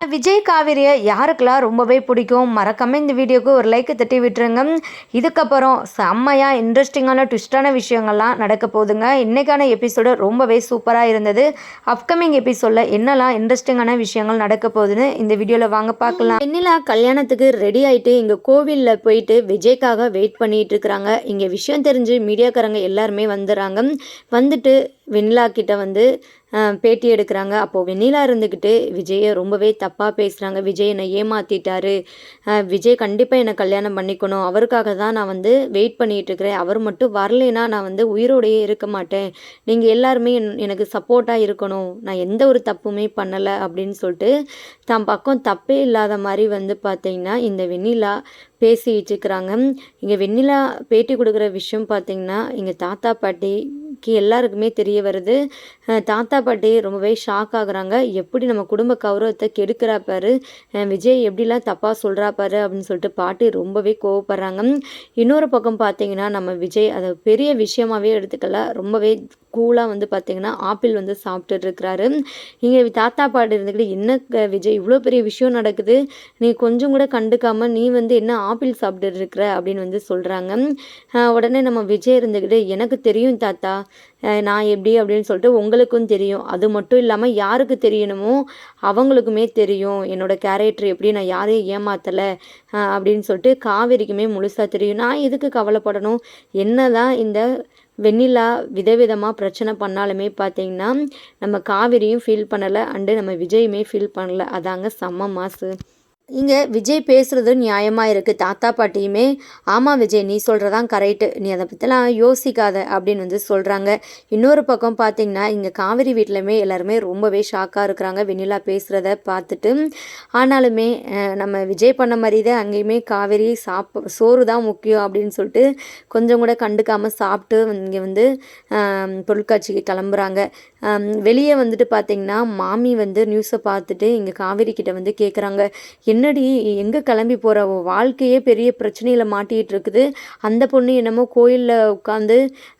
விஜய் காவிரியை யாருக்கெல்லாம் ரொம்பவே பிடிக்கும் மறக்காம இந்த வீடியோக்கு ஒரு லைக் தட்டி விட்டுருங்க. இதுக்கப்புறம் செம்மையாக இன்ட்ரெஸ்டிங்கான ட்விஸ்டான விஷயங்கள்லாம் நடக்க போகுதுங்க. இன்றைக்கான எபிசோடு ரொம்பவே சூப்பராக இருந்தது. அப்கமிங் எபிசோடில் என்னெல்லாம் இன்ட்ரெஸ்டிங்கான விஷயங்கள் நடக்க போகுதுன்னு இந்த வீடியோவில் வாங்க பார்க்கலாம். வெண்ணிலா கல்யாணத்துக்கு ரெடி ஆகிட்டு இங்கே கோவிலில் போயிட்டு விஜய்க்காக வெயிட் பண்ணிட்டு இருக்கிறாங்க. இங்கே விஷயம் தெரிஞ்சு மீடியாக்காரங்க எல்லாருமே வந்துடுறாங்க. வந்துட்டு வெண்ணிலா கிட்ட வந்து பேட்டி எடுக்கிறாங்க. அப்போது வெண்ணிலா இருந்துக்கிட்டு விஜயை ரொம்பவே தப்பாக பேசுகிறாங்க விஜய் என்னை ஏமாற்றிட்டாரு விஜய் கண்டிப்பாக என்னை கல்யாணம் பண்ணிக்கணும். அவருக்காக தான் நான் வந்து வெயிட் பண்ணிகிட்டு இருக்கிறேன். அவர் மட்டும் வரலைன்னா நான் வந்து உயிரோடையே இருக்க மாட்டேன். நீங்கள் எல்லாருமே என்- எனக்கு சப்போர்ட்டாக இருக்கணும். நான் எந்த ஒரு தப்புமே பண்ணலை. அப்படின்னு சொல்லிட்டு தான் பக்கம் தப்பே இல்லாத மாதிரி வந்து பார்த்தீங்கன்னா இந்த வெண்ணிலா பேசிட்டு இருக்கிறாங்க. இங்கே வெண்ணிலா பேட்டி கொடுக்குற விஷயம் பார்த்தீங்கன்னா இங்கே தாத்தா பாட்டி கி எல்லாருக்குமே தெரிய வருது. தாத்தா பாட்டி ரொம்பவே ஷாக் ஆகுறாங்க. எப்படி நம்ம குடும்ப கௌரவத்தை கெடுக்கிறா பாரு. விஜய் எப்படிலாம் தப்பாக சொல்கிறா பாரு அப்படின்னு சொல்லிட்டு பாட்டி ரொம்பவே கோவப்படுறாங்க. இன்னொரு பக்கம் பார்த்தீங்கன்னா நம்ம விஜய் அதை பெரிய விஷயமாவே எடுத்துக்கல. ரொம்பவே கூலாக வந்து பார்த்தீங்கன்னா ஆப்பிள் வந்து சாப்பிட்டுட்டு இருக்கிறாரு இங்கே தாத்தா பாட்டி இருந்துக்கிட்டு என்ன க- விஜய் இவ்வளோ பெரிய விஷயம் நடக்குது? நீ கொஞ்சம் கூட கண்டுக்காமல் நீ வந்து என்ன ஆப்பிள் சாப்பிட்டுட்டு இருக்கிற அப்படின்னு வந்து சொல்கிறாங்க உடனே நம்ம விஜய் இருந்துக்கிட்டு எனக்கு தெரியும் தாத்தா. நான் எப்படி? அப்படின்னு சொல்லிட்டு உங்களுக்கும் தெரியும். அது மட்டும் இல்லாமல் யாருக்கு தெரியணுமோ அவங்களுக்குமே தெரியும். என்னோடய கேரக்டர் எப்படி நான் யாரையும் ஏமாத்தலை? அப்படின்னு சொல்லிட்டு காவேரிக்குமே முழுசாக தெரியும். நான் எதுக்கு கவலைப்படணும்? என்ன தான் இந்த வெண்ணிலா விதவிதமாக பிரச்சனை பண்ணாலுமே பார்த்தீங்கன்னா நம்ம காவிரியும் ஃபீல் பண்ணலை அண்டு நம்ம விஜயுமே ஃபீல் பண்ணலை. அதாங்க செம்ம மாசு. இங்கே விஜய் பேசுகிறது நியாயமாக இருக்குது தாத்தா பாட்டியுமே ஆமாம் விஜய் நீ சொல்கிறதான் கரெக்டு. நீ அதை பற்றிலாம் யோசிக்காத அப்படின்னு வந்து சொல்கிறாங்க இன்னொரு பக்கம் பார்த்திங்கன்னா இங்கே காவிரி வீட்டிலுமே எல்லாருமே ரொம்பவே ஷாக்காக இருக்கிறாங்க. வெண்ணிலா பேசுகிறத பார்த்துட்டு ஆனாலுமே நம்ம விஜய் பண்ண மாதிரி தான் அங்கேயுமே காவேரி சாப் சோறு தான் முக்கியம் அப்படின்னு சொல்லிட்டு கொஞ்சம் கூட கண்டுக்காமல் சாப்பிட்டு இங்கே வந்து பொருட்காட்சிக்கு கிளம்புறாங்க. வெளியே வந்துட்டு பார்த்தீங்கன்னா மாமி வந்து நியூஸை பார்த்துட்டு இங்கே காவேரி கிட்ட வந்து கேட்குறாங்க என்னடி எங்கே கிளம்பி போகிற வாழ்க்கையே பெரிய பிரச்சனையில் மாட்டிகிட்டு இருக்குது. அந்த பொண்ணு என்னமோ கோயிலில் உட்காந்து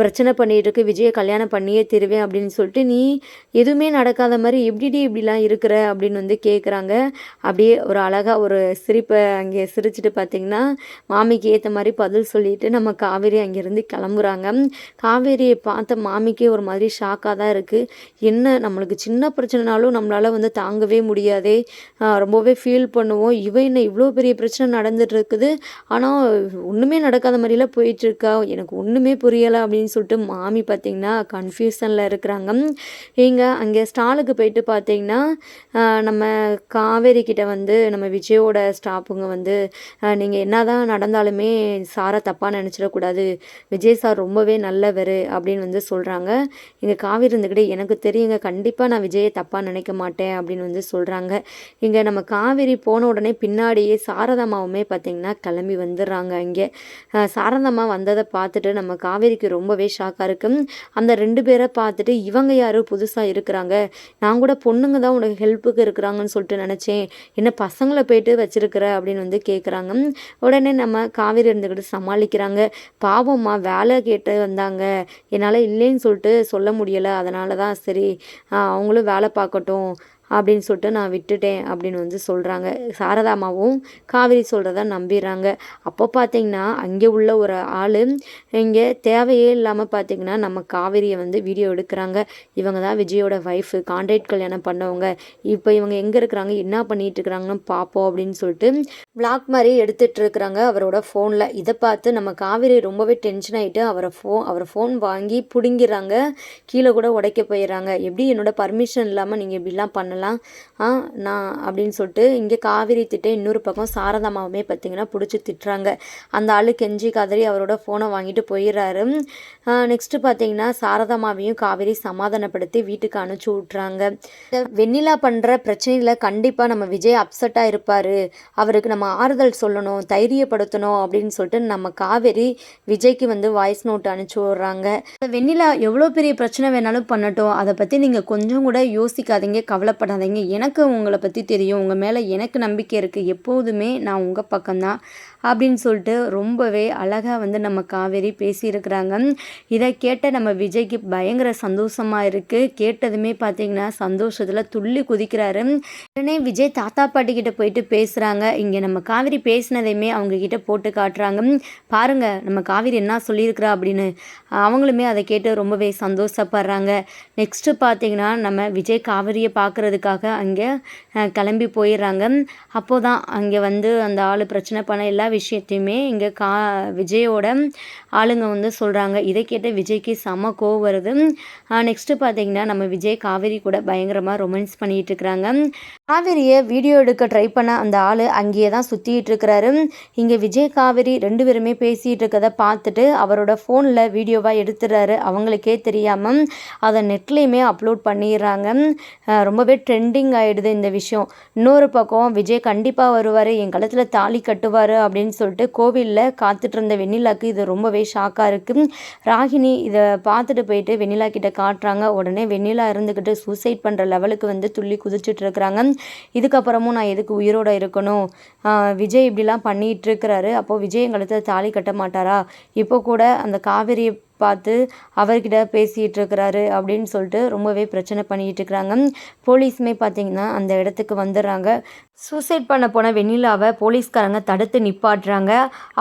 பிரச்சனை பண்ணிகிட்டு இருக்கு. விஜயை கல்யாணம் பண்ணியே தருவேன் அப்படின்னு சொல்லிட்டு நீ எதுவுமே நடக்காத மாதிரி எப்படிடி இப்படிலாம் இருக்கிற? அப்படின்னு வந்து கேட்குறாங்க அப்படியே ஒரு அழகாக ஒரு சிரிப்பை அங்கே சிரிச்சிட்டு பார்த்தீங்கன்னா மாமிக்கு ஏற்ற மாதிரி பதில் சொல்லிட்டு நம்ம காவேரி அங்கேருந்து கிளம்புறாங்க. காவேரியை பார்த்த மாமிக்கே ஒரு மாதிரி ஷாக்காக தான் இருக்குது என்ன நம்மளுக்கு சின்ன பிரச்சனைனாலும் நம்மளால் வந்து தாங்கவே முடியாதே. ரொம்பவே ஃபீல் பண்ணுவோம். இவன் என்ன இவ்வளோ பெரிய பிரச்சனை நடந்துட்டு இருக்குது ஆனால் ஒன்றுமே நடக்காத மாதிரிலாம் போயிட்டுருக்கா. எனக்கு ஒன்றுமே புரியலை அப்படின்னு சொல்லிட்டு மாமி பார்த்தீங்கன்னா கன்ஃபியூஷனில் இருக்கிறாங்க. இங்கே அங்கே ஸ்டாலுக்கு போயிட்டு பார்த்தீங்கன்னா நம்ம காவேரி கிட்ட வந்து நம்ம விஜயோட ஸ்டாஃபுங்க வந்து நீங்கள் என்னதான் நடந்தாலுமே சாரை தப்பாக நினச்சிடக்கூடாது. விஜய் சார் ரொம்பவே நல்லவர் அப்படின்னு வந்து சொல்கிறாங்க இங்கே காவேரி இருந்துக்கிட்டே எனக்கு தெரியுங்க கண்டிப்பாக நான் விஜயை தப்பாக நினைக்க மாட்டேன் அப்படின்னு வந்து சொல்கிறாங்க இங்கே நம்ம காவேரி போன உடனே பின்னாடியே சாரதாமாவுமே பார்த்தீங்கன்னா கிளம்பி வந்துடுறாங்க இங்கே. சாரதம்மா சாரதாம்மா வந்ததை பார்த்துட்டு நம்ம காவேரிக்கு ரொம்பவே ஷாக்காக இருக்கும் அந்த ரெண்டு பேரை பார்த்துட்டு இவங்க யாரும் புதுசாக இருக்கிறாங்க. நான் கூட பொண்ணுங்க தான் உனக்கு ஹெல்ப்புக்கு இருக்கிறாங்கன்னு சொல்லிட்டு நினச்சேன். என்ன பசங்களை போயிட்டு வச்சிருக்கிற அப்படின்னு வந்து கேட்குறாங்க உடனே நம்ம காவேரி இருந்துக்கிட்டு சமாளிக்கிறாங்க. பாவம்மா வேலை கேட்டு வந்தாங்க. என்னால் இல்லைன்னு சொல்லிட்டு சொல்ல முடியலை. அதனால தான் சரி அவங்களும் வேலை பார்க்கட்டும். அப்படின்னு சொல்லிட்டு நான் விட்டுட்டேன் அப்படின்னு வந்து சொல்கிறாங்க சாரதாமாவும் காவேரி சொல்கிறத நம்பிடுறாங்க அப்போ பார்த்தீங்கன்னா அங்கே உள்ள ஒரு ஆள் இங்கே தேவையே இல்லாமல் பார்த்தீங்கன்னா நம்ம காவிரியை வந்து வீடியோ எடுக்கிறாங்க. இவங்க தான் விஜயோட ஒய்ஃபு கான்ட்ராக்ட் கல்யாணம் பண்ணவங்க. இப்போ இவங்க எங்கே இருக்கிறாங்க என்ன பண்ணிகிட்டு இருக்கிறாங்கன்னு பார்ப்போம் அப்படின்னு சொல்லிட்டு பிளாக் மாதிரி எடுத்துகிட்டு இருக்கிறாங்க அவரோட ஃபோனில் இதை பார்த்து நம்ம காவேரி ரொம்பவே டென்ஷன் ஆகிட்டு அவரை ஃபோன் அவரை ஃபோன் வாங்கி பிடுங்கிறாங்க கீழே கூட உடைக்க போயிடுறாங்க. எப்படி என்னோட பர்மிஷன் இல்லாமல் நீங்கள் இப்படிலாம் பண்ணலாம்? ஆ நான் அப்படின்னு சொல்லிட்டு இங்கே காவிரி திட்ட இன்னொரு பக்கம் சாரதாமாவுமே பார்த்தீங்கன்னா பிடிச்சி திட்டுறாங்க. அந்த ஆள் கெஞ்சி கதறி அவரோட ஃபோனை வாங்கிட்டு போயிடுறாரு. நெக்ஸ்ட்டு பார்த்தீங்கன்னா சாரதாமாவையும் காவேரி சமாதானப்படுத்தி வீட்டுக்கு அனுப்பிச்சி விட்றாங்க வெண்ணிலா பண்ணுற பிரச்சனையில் கண்டிப்பாக நம்ம விஜய் அப்செட்டாக இருப்பார். அவருக்கு நம்ம ஆறுதல் சொல்லணும் தைரியப்படுத்தணும் அப்படின்னு சொல்லிட்டு நம்ம காவேரி விஜய்க்கு வந்து வாய்ஸ் நோட் அனுப்பிச்சி விட்றாங்க. வெண்ணிலா எவ்வளோ பெரிய பிரச்சனை வேணாலும் பண்ணட்டும். அதை பற்றி நீங்கள் கொஞ்சம் கூட யோசிக்காதீங்க கவலைப்படாதீங்க. எனக்கு உங்களை பற்றி தெரியும். உங்கள் மேலே எனக்கு நம்பிக்கை இருக்குது எப்போதுமே நான் உங்கள் பக்கம்தான். அப்படின்னு சொல்லிட்டு ரொம்பவே அழகாக வந்து நம்ம காவேரி பேசியிருக்கிறாங்க. இதை கேட்ட நம்ம விஜய்க்கு பயங்கர சந்தோஷமாக இருக்குது கேட்டதுமே பார்த்தீங்கன்னா சந்தோஷத்தில் துள்ளி குதிக்கிறாரு. உடனே விஜய் தாத்தா பாட்டி கிட்ட போயிட்டு பேசுகிறாங்க இங்கே நம்ம காவேரி பேசினதையுமே அவங்கக்கிட்ட போட்டு காட்டுறாங்க. பாருங்கள் நம்ம காவேரி என்ன சொல்லியிருக்கிறா அப்படின்னு. அவங்களுமே அதை கேட்டு ரொம்பவே சந்தோஷப்படுறாங்க. நெக்ஸ்ட்டு பார்த்தீங்கன்னா நம்ம விஜய் காவேரியை பார்க்குறதுக்காக அங்கே கிளம்பி போயிடுறாங்க. அப்போது தான் அங்கே வந்து அந்த ஆள் பிரச்சனை பண்ண எல்லா விஷயத்தையுமே இங்கே கா விஜயோட ஆளுங்க வந்து சொல்கிறாங்க இதை கேட்ட விஜய்க்கு செம கோவம் வருது. நெக்ஸ்ட்டு பார்த்தீங்கன்னா நம்ம விஜய் காவேரி கூட பயங்கரமாக ரொமான்ஸ் பண்ணிகிட்டு இருக்கிறாங்க. காவேரியை வீடியோ எடுக்க ட்ரை பண்ண அந்த ஆள் அங்கேயே தான் சுற்றிட்டு இருக்கிறாரு. இங்கே விஜய் காவேரி ரெண்டு பேருமே பேசிகிட்டு இருக்கதை பார்த்துட்டு அவரோட ஃபோனில் வீடியோவாக எடுத்துடுறாரு. அவங்களுக்கே தெரியாமல் அதை நெட்லேயுமே அப்லோட் பண்ணிடுறாங்க. ரொம்பவே ட்ரெண்டிங் ஆகிடுது இந்த விஷயம். இன்னொரு பக்கம் விஜய் கண்டிப்பாக வருவார். என் கழுத்தில் தாலி கட்டுவார் அப்படின்னு அப்படின்னு சொல்லிட்டு கோவிலில் காத்துட்டு இருந்த வெண்ணிலாக்கு இது ரொம்பவே ஷாக்காக இருக்குது ராகினி இதை பார்த்துட்டு போயிட்டு வெண்ணிலா கிட்ட காட்டுறாங்க. உடனே வெண்ணிலா இருந்துக்கிட்டு சூசைட் பண்ணுற லெவலுக்கு வந்து துள்ளி குதிச்சுட்டு இருக்கிறாங்க. இதுக்கப்புறமும் நான் எதுக்கு உயிரோடு இருக்கணும்? விஜய் இப்படிலாம் பண்ணிகிட்டு இருக்கிறாரு. அப்போது விஜய் எங்களுக்கு தாலி கட்ட மாட்டாரா? இப்போ கூட அந்த காவேரியை பார்த்து அவர்கிட்ட பேசிகிட்டு இருக்கிறாரு அப்படின்னு சொல்லிட்டு ரொம்பவே பிரச்சனை பண்ணிகிட்டு இருக்கிறாங்க போலீஸுமே பார்த்திங்கன்னா அந்த இடத்துக்கு வந்துடுறாங்க. சூசைட் பண்ண போன வெண்ணிலாவை போலீஸ்காரங்க தடுத்து நிப்பாட்டுறாங்க.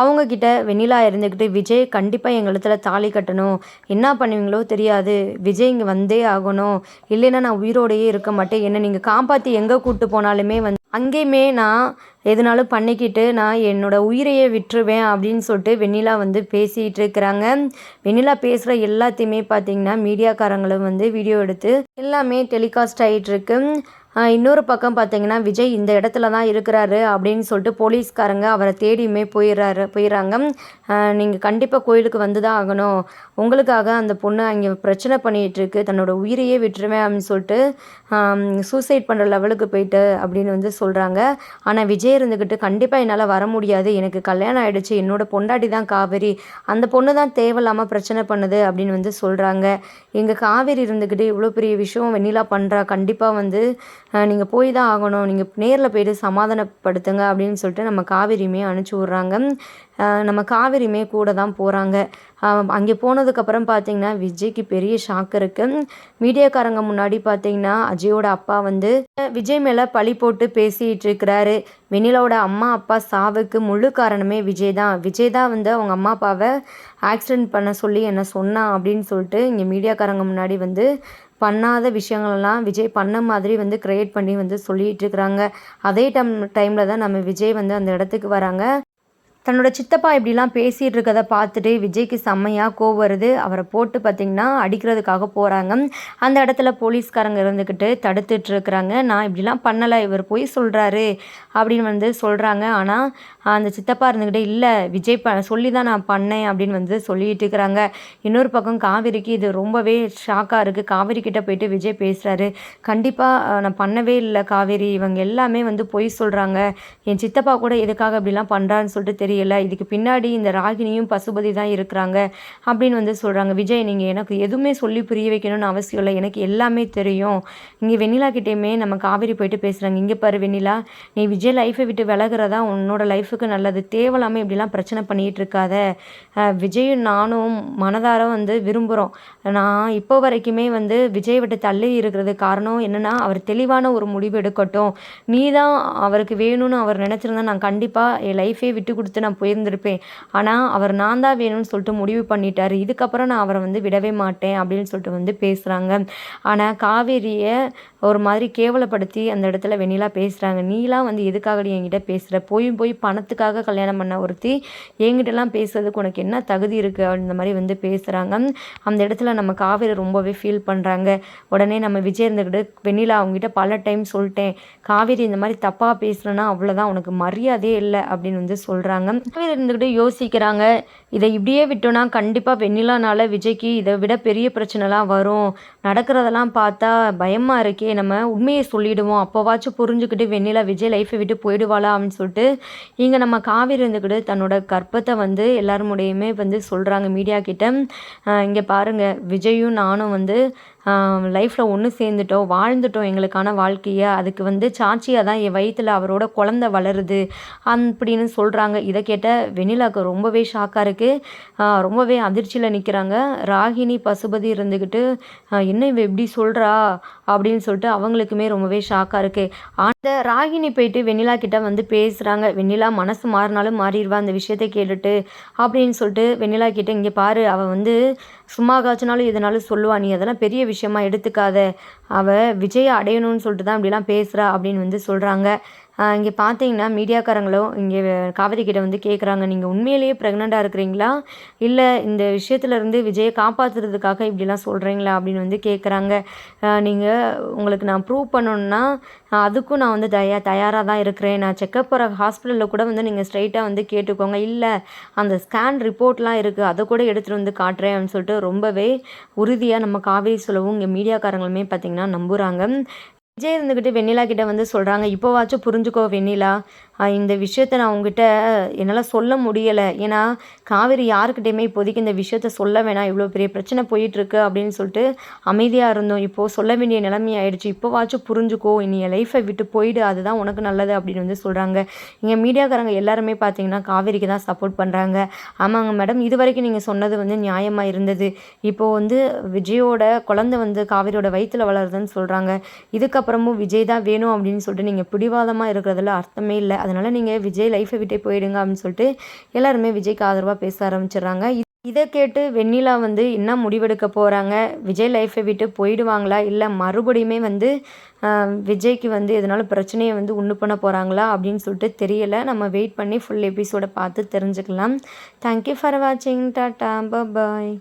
அவங்கக்கிட்ட வெண்ணிலா இருந்துக்கிட்டு விஜய் கண்டிப்பாக எங்கள் இடத்துல தாலி கட்டணும். என்ன பண்ணுவீங்களோ தெரியாது. விஜய் இங்கே வந்தே ஆகணும். இல்லைன்னா நான் உயிரோடையே இருக்க மாட்டேன். என்னை நீங்கள் காப்பாற்றி எங்கே கூப்பிட்டு போனாலுமே வந்து அங்கேயுமே நான் எதுனாலும் பண்ணிக்கிட்டு நான் என்னோடய உயிரையே விட்டுருவேன் அப்படின்னு சொல்லிட்டு வெண்ணிலா வந்து பேசிகிட்டு இருக்கிறாங்க. வெண்ணிலா பேசுகிற எல்லாத்தையுமே பார்த்திங்கன்னா மீடியாக்காரங்களும் வந்து வீடியோ எடுத்து எல்லாமே டெலிகாஸ்ட் ஆகிட்டுருக்கு இன்னொரு பக்கம் பார்த்தீங்கன்னா விஜய் இந்த இடத்துல தான் இருக்கிறாரு அப்படின்னு சொல்லிட்டு போலீஸ்காரங்க அவரை தேடியுமே போயிடுறாரு போயிடுறாங்க. நீங்கள் கண்டிப்பாக கோயிலுக்கு வந்து தான் ஆகணும். உங்களுக்காக அந்த பொண்ணு அங்கே பிரச்சனை பண்ணிகிட்ருக்கு தன்னோட உயிரையே விட்டுருவேன் அப்படின்னு சொல்லிட்டு சூசைட் பண்ணுற லெவலுக்கு போயிட்டு அப்படின்னு வந்து சொல்கிறாங்க ஆனால் விஜய் இருந்துக்கிட்டு கண்டிப்பாக என்னால் வர முடியாது. எனக்கு கல்யாணம் ஆகிடுச்சு என்னோட பொண்டாட்டி தான் காவேரி. அந்த பொண்ணு தான் தேவையில்லாமல் பிரச்சனை பண்ணுது அப்படின்னு வந்து சொல்கிறாங்க எங்கள் காவேரி இருந்துக்கிட்டு இவ்வளோ பெரிய விஷயம் வெண்ணிலா பண்ணுறா கண்டிப்பாக வந்து நீங்கள் போய் தான் ஆகணும். நீங்கள் நேரில் போய்ட்டு சமாதானப்படுத்துங்க அப்படின்னு சொல்லிட்டு நம்ம காவேரியுமே அனுப்பிச்சி விட்றாங்க. நம்ம காவேரியுமே கூட தான் போகிறாங்க அங்கே போனதுக்கப்புறம் பார்த்தீங்கன்னா விஜய்க்கு பெரிய ஷாக் இருக்குது மீடியாக்காரங்க முன்னாடி பார்த்தீங்கன்னா அஜயோட அப்பா வந்து விஜய் மேலே பழி போட்டு பேசிகிட்டு இருக்கிறாரு. வெண்ணிலாவோட அம்மா அப்பா சாவுக்கு முழு காரணமே விஜய் தான். விஜய் தான் வந்து அவங்க அம்மா அப்பாவை ஆக்சிடெண்ட் பண்ண சொல்லி என்ன சொன்னான் அப்படின்னு சொல்லிட்டு இங்கே மீடியாக்காரங்க முன்னாடி வந்து பண்ணாத விஷயங்களெல்லாம் விஜய் பண்ண மாதிரி வந்து க்ரியேட் பண்ணி வந்து சொல்லிகிட்டு இருக்கிறாங்க. அதே டைம் டைமில் தான் நம்ம விஜய் வந்து அந்த இடத்துக்கு வராங்க. தன்னோட சித்தப்பா இப்படிலாம் பேசிகிட்டு இருக்கதை பார்த்துட்டு விஜய்க்கு செம்மையாக கோவம் வருது. அவரை போட்டு பார்த்திங்கன்னா அடிக்கிறதுக்காக போகிறாங்க அந்த இடத்துல போலீஸ்காரங்க இருந்துக்கிட்டு தடுத்துட்டு இருக்கிறாங்க நான் இப்படிலாம் பண்ணலை இவர் போய் சொல்கிறாரு அப்படின்னு வந்து சொல்கிறாங்க ஆனால் அந்த சித்தப்பா இருந்துக்கிட்டே இல்லை விஜய் ப சொல்லி தான் நான் பண்ணேன் அப்படின்னு வந்து சொல்லிட்டு இருக்கிறாங்க இன்னொரு பக்கம் காவிரிக்கு இது ரொம்பவே ஷாக்காக இருக்குது காவிரி கிட்டே போயிட்டு விஜய் பேசுகிறாரு கண்டிப்பாக நான் பண்ணவே இல்லை காவேரி. இவங்க எல்லாமே வந்து பொய் சொல்கிறாங்க என் சித்தப்பா கூட எதுக்காக இப்படிலாம் பண்ணுறான்னு சொல்லிட்டு தெரியும் தெரியல இதுக்கு பின்னாடி இந்த ராகினியும் பசுபதி தான் இருக்கிறாங்க அப்படின்னு வந்து சொல்கிறாங்க விஜய் நீங்கள் எனக்கு எதுவுமே சொல்லி புரிய வைக்கணும்னு அவசியம் இல்லை. எனக்கு எல்லாமே தெரியும். இங்கே வெண்ணிலா கிட்டேயுமே நம்ம காவேரி போயிட்டு பேசுகிறாங்க இங்கே பாரு வெண்ணிலா நீ விஜய் லைஃப்பை விட்டு விலகிறதா உன்னோட லைஃபுக்கு நல்லது. தேவையில்லாமல் இப்படிலாம் பிரச்சனை பண்ணிகிட்டு இருக்காத. விஜயும் நானும் மனதார வந்து விரும்புகிறோம் நான் இப்போ வரைக்குமே வந்து விஜய் விட்டு தள்ளி இருக்கிறது காரணம் என்னென்னா அவர் தெளிவான ஒரு முடிவு எடுக்கட்டும். நீ தான் அவருக்கு வேணும்னு அவர் நினச்சிருந்தா நான் கண்டிப்பாக என் லைஃபே விட்டு கொடுத்து நான் போயிருந்திருப்பேன். ஆனால் அவர் நான் தான் வேணும்னு சொல்லிட்டு முடிவு பண்ணிட்டார். இதுக்கப்புறம் நான் அவரை வந்து விடவே மாட்டேன் அப்படின்னு சொல்லிட்டு வந்து பேசுகிறாங்க ஆனால் காவேரியை ஒரு மாதிரி கேவலப்படுத்தி அந்த இடத்துல வெண்ணிலா பேசுகிறாங்க நீலாம் வந்து எதுக்காகடி என்கிட்ட பேசுகிற போயும் போய் பணத்துக்காக கல்யாணம் பண்ண ஒருத்தி என்கிட்டலாம் பேசுறதுக்கு உனக்கு என்ன தகுதி இருக்குது அப்படின்ற மாதிரி வந்து பேசுகிறாங்க அந்த இடத்துல நம்ம காவேரி ரொம்பவே ஃபீல் பண்ணுறாங்க உடனே நம்ம விஜய் இருந்துக்கிட்டு வெண்ணிலா அவங்ககிட்ட பல டைம் சொல்லிட்டேன். காவேரி இந்த மாதிரி தப்பாக பேசுகிறேன்னா அவ்வளோதான் உனக்கு மரியாதையே இல்லை அப்படின்னு வந்து சொல்கிறாங்க காவேரி இருந்துக்கிட்டு யோசிக்கிறாங்க. இதை இப்படியே விட்டோன்னா கண்டிப்பாக வெண்ணிலானால விஜய்க்கு இதை விட பெரிய பிரச்சனைலாம் வரும். நடக்கிறதெல்லாம் பார்த்தா பயமாக இருக்கே. நம்ம உண்மையை சொல்லிவிடுவோம் அப்போவாச்சும் புரிஞ்சுக்கிட்டு வெண்ணிலா விஜய் லைஃப்பை விட்டு போயிடுவாளா அப்படின்னு சொல்லிட்டு இங்கே நம்ம காவிரி இருந்துக்கிட்டு தன்னோட கற்பத்தை வந்து எல்லாருமுடையுமே வந்து சொல்கிறாங்க மீடியா கிட்ட. இங்கே பாருங்கள் விஜயும் நானும் வந்து லைஃப்பில் ஒன்று சேர்ந்துட்டோம் வாழ்ந்துட்டோம் எங்களுக்கான வாழ்க்கையை. அதுக்கு வந்து சாட்சியாக தான் என் வயிற்றில் அவரோட குழந்த வளருது அப்படின்னு சொல்கிறாங்க இதை கேட்ட வெண்ணிலாவுக்கு ரொம்பவே ஷாக்காக இருக்குது ரொம்பவே அதிர்ச்சியில் நிற்கிறாங்க ராகினி பசுபதி இருந்துக்கிட்டு என்ன இவ எப்படி சொல்கிறா அப்படின்னு சொல்லிட்டு அவங்களுக்குமே ரொம்பவே ஷாக்காக இருக்குது அந்த ராகினி போயிட்டு வெண்ணிலா கிட்ட வந்து பேசுகிறாங்க வெண்ணிலா மனசு மாறினாலும் மாறிடுவா அந்த விஷயத்தை கேட்டுட்டு அப்படின்னு சொல்லிட்டு வெண்ணிலா கிட்ட இங்கே பாரு அவள் வந்து சும்மா காய்ச்சினாலும் எதனாலும் சொல்லுவா நீ அதெல்லாம் பெரிய விஷயமா எடுத்துக்காத. அவள் விஜயை அடையணும்னு சொல்லிட்டு தான் இப்படிலாம் பேசுகிறா அப்படின்னு வந்து சொல்கிறாங்க இங்கே பார்த்தீங்கன்னா மீடியாக்காரங்களும் இங்கே காவேரி கிட்ட வந்து கேட்குறாங்க நீங்கள் உண்மையிலேயே ப்ரெக்னெண்ட்டாக இருக்கிறீங்களா? இல்லை இந்த விஷயத்துலேருந்து விஜயை காப்பாற்றுறதுக்காக இப்படிலாம் சொல்கிறீங்களா அப்படின்னு வந்து கேட்குறாங்க நீங்கள் உங்களுக்கு நான் ப்ரூவ் பண்ணணுன்னா அதுக்கும் நான் வந்து தயா தயாராக தான் இருக்கிறேன். நான் செக்கப் போகிற ஹாஸ்பிட்டலில் கூட வந்து நீங்கள் ஸ்ட்ரைட்டாக வந்து கேட்டுக்கோங்க. இல்லை அந்த ஸ்கேன் ரிப்போர்ட்லாம் இருக்குது அதை கூட எடுத்துகிட்டு வந்து காட்டுறேன் அப்படின்னு சொல்லிட்டு ரொம்பவே உறுதியாக நம்ம காவேரி சொல்லவும் இங்கே மீடியாக்காரங்களுமே பார்த்திங்கன்னா நம்புகிறாங்க விஜய் இருந்துக்கிட்டு வெண்ணிலா கிட்ட வந்து சொல்கிறாங்க இப்போவாச்சும் புரிஞ்சுக்கோ வெண்ணிலா. இந்த விஷயத்த நான் உங்ககிட்ட என்னால் சொல்ல முடியலை. ஏன்னா காவேரி யாருக்கிட்டையுமே இப்போதைக்கு இந்த விஷயத்த சொல்ல வேணாம். இவ்வளோ பெரிய பிரச்சனை போயிட்டுருக்கு அப்படின்னு சொல்லிட்டு அமைதியாக இருந்தோம். இப்போது சொல்ல வேண்டிய நிலைமை ஆயிடுச்சு. இப்போவாச்சும் புரிஞ்சுக்கோ இனி என் லைஃப்பை விட்டு போயிடு. அதுதான் உனக்கு நல்லது அப்படின்னு வந்து சொல்கிறாங்க இங்கே மீடியாக்காரங்க எல்லாருமே பார்த்தீங்கன்னா காவேரிக்கு தான் சப்போர்ட் பண்ணுறாங்க ஆமாங்க மேடம் இது வரைக்கும் நீங்கள் சொன்னது வந்து நியாயமாக இருந்தது. இப்போது வந்து விஜயோட குழந்தை வந்து காவேரியோட வயிற்றில் வளருதுன்னு சொல்கிறாங்க இதுக்கப்புறமும் விஜய் தான் வேணும் அப்படின்னு சொல்லிட்டு நீங்கள் பிடிவாதமாக இருக்கிறதுல அர்த்தமே இல்லை. அதனால் நீங்கள் விஜய் லைஃப்பை விட்டே போயிடுங்க அப்படின்னு சொல்லிட்டு எல்லாருமே விஜய்க்கு ஆதரவாக பேச ஆரம்பிச்சிடுறாங்க. இதை கேட்டு வெண்ணிலா வந்து என்ன முடிவெடுக்க போகிறாங்க விஜய் லைஃப்பை விட்டு போயிடுவாங்களா? இல்லை மறுபடியுமே வந்து விஜய்க்கு வந்து எதனாலும் பிரச்சனையை வந்து உண்டு பண்ண போகிறாங்களா அப்படின்னு சொல்லிட்டு தெரியலை. நம்ம வெயிட் பண்ணி ஃபுல் எபிசோடை பார்த்து தெரிஞ்சுக்கலாம். தேங்க்யூ ஃபார் வாட்சிங் டாட்டா பாய்